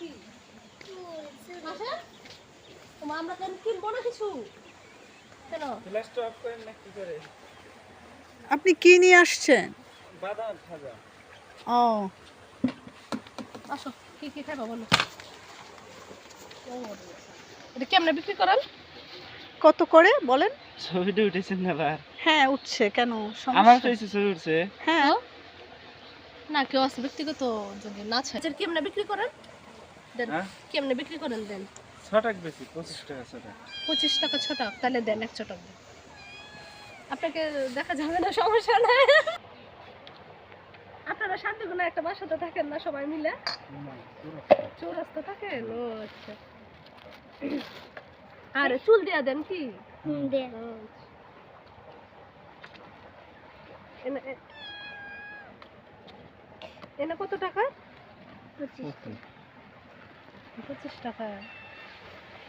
নাকি আমরা কেন কিনবো না কিছু? কেন? ফ্ল্যাশটা অফ করেন না কি করে? আপনি কি নিয়ে আসছেন? বাদাম ও। আসো কি কি খাইবা বলো। এটা কেমনে বিক্রি করেন? কত করে বলেন? ছবিটা উঠেছেন না বার হ্যাঁ উঠছে কেন? আমার ফেসে ছবি উঠছে। হ্যাঁ। না কেউ আছে ব্যক্তিগত যদি না চায় কেমনে বিক্রি করেন? দেন। হ্যাঁ? কেমনে বিক্রি করেন দেন? ছটাক বেশি পঁচিশ টাকা ছটাক। পঁচিশ টাকা ছ টাকা তাহলে দেন এক ছ টাকা দেন আপনাকে দেখা যাবে না সমস্যা নাই। আপনারা শান্তিগুলো একটা বাসাতে থাকেন না সবাই মিলে? চৌরাস্তা থাকেন ও আচ্ছা। আর চুল দিয়া দেন কি? আচ্ছা। এনে- এনে কত টাকা? পঁচিশ। টাকা।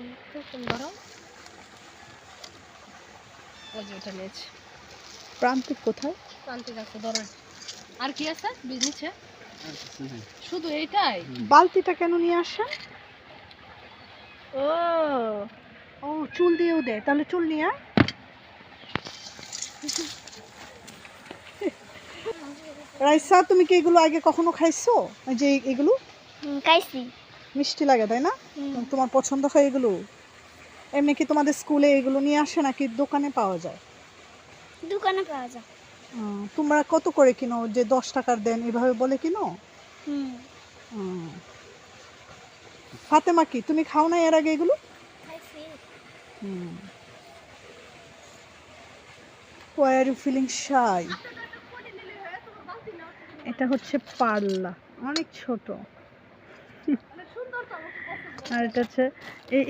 একটু কম ধরো ওই যে ওটা নিয়েছি প্রান্তিক কোথায়? প্রান্তিক আছে ধরেন। আর কি আছে? বীজ নিচে? শুধু এইটাই? বালতিটা কেন নিয়ে আসেন ও। ও চুল দিয়েও দেয় তাহলে চুল নিয়ে আয়। রাইসা তুমি কি এগুলো আগে কখনো খাইছো? এই যে এই- এগুলো খাইছি। মিষ্টি লাগে তাই না? তোমার পছন্দ হয় এগুলো? এমনি কি তোমাদের স্কুলে এগুলো নিয়ে আসে নাকি দোকানে পাওয়া যায়? দোকানে পাওয়া যায়। তোমরা কত করে কিনো? যে দশ টাকার দেন এভাবে বলে কিনো। ফাতেমা কি? তুমি খাও না এর আগে এগুলো? খাইছি আর ইউ ফিলিং শাই এটা হচ্ছে পাল্লা অনেক ছোট। আর এটা হচ্ছে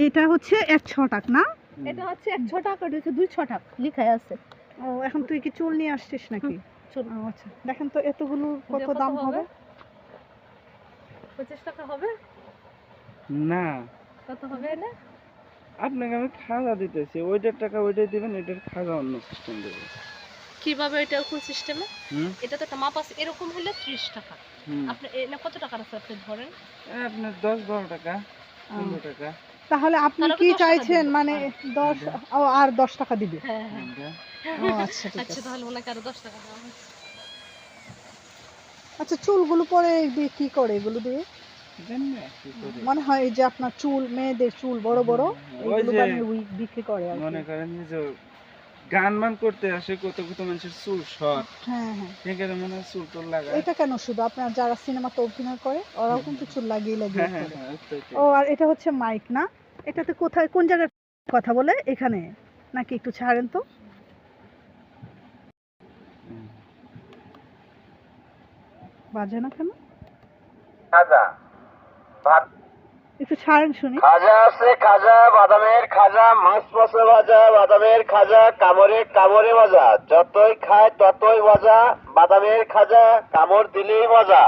এটা হচ্ছে এক ছ টাক না এটা হচ্ছে এক ছ টাকা এটা হচ্ছে দুই ছ টাকা লিখাই আছে। ও এখন তুই কি চুল নিয়ে আসছিস নাকি? চুল। আচ্ছা। দেখেন তো এতগুলো কত দাম হবে? পঁচিশ টাকা হবে? না। কত হবে না আপনাকে আমি খাজা দিতেছি। ওইটার টাকা ওইটাই দিবেন এটার খাজা অন্য সিস্টেম দেবে। কীভাবে এটা কোন সিস্টেমে হুম? এটা তো একটা মাপ আছে এরকম হলে ত্রিশ টাকা। আপনি এনে কত টাকার আছে আপনি ধরেন? আপনার দশ বারো টাকা পনেরো টাকা। তাহলে আপনি কি চাইছেন? মানে দশ আর দশ টাকা দিবে? হ্যাঁ হ্যাঁ। ও আচ্ছা আচ্ছা তাহলে ওনাকে আরও দশ টাকা দেওয়া আচ্ছা চুলগুলো পরে দিয়ে কি করে এগুলো দিয়ে? দেন না, কি করে? মনে হয় এই যে আপনার চুল মেয়েদের চুল বড় বড় এগুলো বিক্রি করে মনে করেন যে গান মান করতে আসে কত কত মানুষের চুল শর্ট হ্যাঁ হ্যাঁ। সেখানে মনে হয় চুল টুল লাগায়। এটা কেন শুধু আপনার যারা সিনেমাতে অভিনয় করে ওরাও কিন্তু চুল লাগিয়ে লাগিয়ে হ্যাঁ হ্যাঁ হ্যাঁ ও আর এটা হচ্ছে মাইক না? এটাতে কোথায় কোন জায়গায় কথা বলে? এখানে? নাকি একটু ছাড়েন তো? বাজে না কেন? ভাত একটু ছাড়েন শুনি। খাজা আছে, খাজা, বাদামের খাজা, মাছ মাছে ভাজা, বাদামের খাজা, কামড়ে কামড়ে মজা যতই খায় ততই মজা বাদামের খাজা, কামড় দিলেই মজা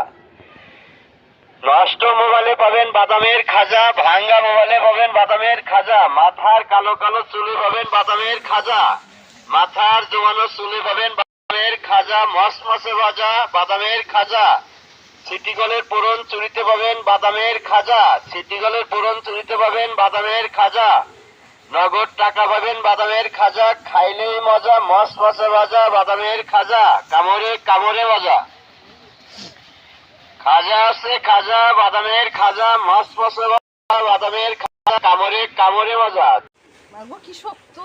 নষ্ট মোবাইলে পাবেন বাদামের খাজা, ভাঙ্গা মোবাইলে পাবেন বাদামের খাজা, মাথার কালো কালো চুলে পাবেন বাদামের খাজা। মাথার জমানো চুলে পাবেন বাদামের খাজা মস মসে ভাজা, বাদামের খাজা। সিটিগলের পুরন চুরিতে পাবেন বাদামের খাজা। সিটিগলের পুরন চুরিতে পাবেন বাদামের খাজা। নগদ টাকা পাবেন বাদামের খাজা। খাইলেই মজা, মস মশে ভাজা বাদামের খাজা। কামড়ে কামড়ে মজা। খাজা আছে খাজা, বাদামের খাজা, মস মশে বাদামের খাজা, কামড়ে কামড়ে মজা। মাগো, কি শক্ত।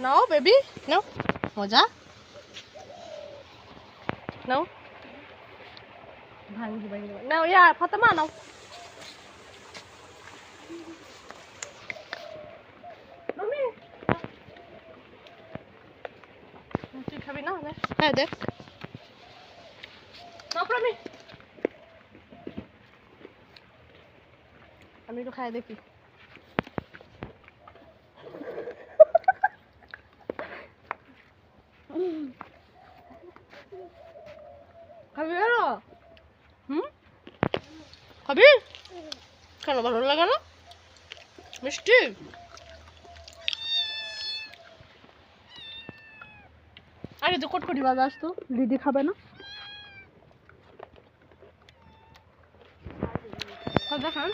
নাও, বেবি, নাও। মজা? নাও ভাঙ্গি ভাঙ্গি নাও ইয়া ফাতেমা নাও। তুই খাবি না। হ্যাঁ দেখ আমি একটু খাই দেখি খাবি? কেন, ভালো লাগে না? মিষ্টি? আরে তো কটকটি বাজার আসতো দিদি খাবে না? খান।